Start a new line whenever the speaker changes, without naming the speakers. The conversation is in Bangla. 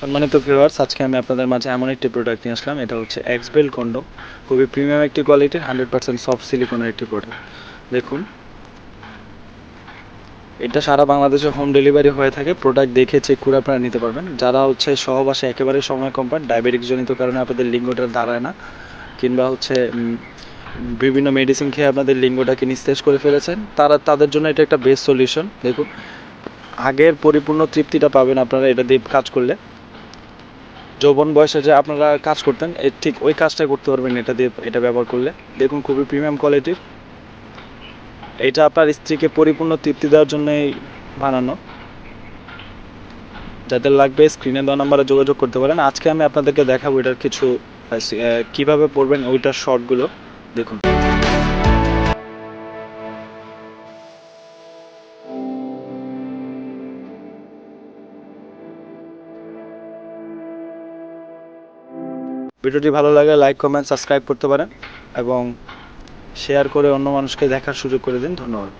সম্মানিত ভিউয়ার্স আজকে আমি আপনাদের মাঝে এমন একটি প্রোডাক্ট নিয়ে আসলাম। এটা হচ্ছে এক্সবেল কন্ডো খুবই প্রিমিয়াম একটি কোয়ালিটির হান্ড্রেড পার্সেন্ট সফট সিলিকনের একটি প্রোডাক্ট দেখুন। এটা সারা বাংলাদেশে হোম ডেলিভারি হয়ে থাকে। প্রোডাক্ট দেখে চেক করে আপনারা নিতে পারবেন। যারা হচ্ছে সহবাসে একেবারে সময় কম পান ডায়াবেটিক জনিত কারণে আপনাদের লিঙ্গটা দাঁড়ায় না, কিংবা হচ্ছে বিভিন্ন মেডিসিন খেয়ে আপনাদের লিঙ্গটাকে নিস্তেজ করে ফেলেছেন, তারা, তাদের জন্য এটা একটা বেস্ট সলিউশন দেখুন, আগের পরিপূর্ণ তৃপ্তিটা পাবেন আপনারা এটা দিয়ে কাজ করলে। যৌবন বয়সে যে আপনারা কাজ করতেন ঠিক ওই কাজটাই করতে পারবেন এটা দিয়ে এটা ব্যবহার করলে। দেখুন, খুবই প্রিমিয়াম কোয়ালিটির এটা আপনার স্ত্রীকে পরিপূর্ণ তৃপ্তি দেওয়ার জন্যই বানানো। যাদের লাগবে স্ক্রিনে দেওয়া নাম্বারে যোগাযোগ করতে পারেন। আজকে আমি আপনাদেরকে দেখাবো এটার কিছু কীভাবে পড়বেন ওইটার শর্টগুলো দেখুন। ভিডিওটি ভালো লাগে লাইক, কমেন্ট, সাবস্ক্রাইব করতে পারেন এবং শেয়ার করে অন্য মানুষকে দেখার সুযোগ করে দিন। ধন্যবাদ।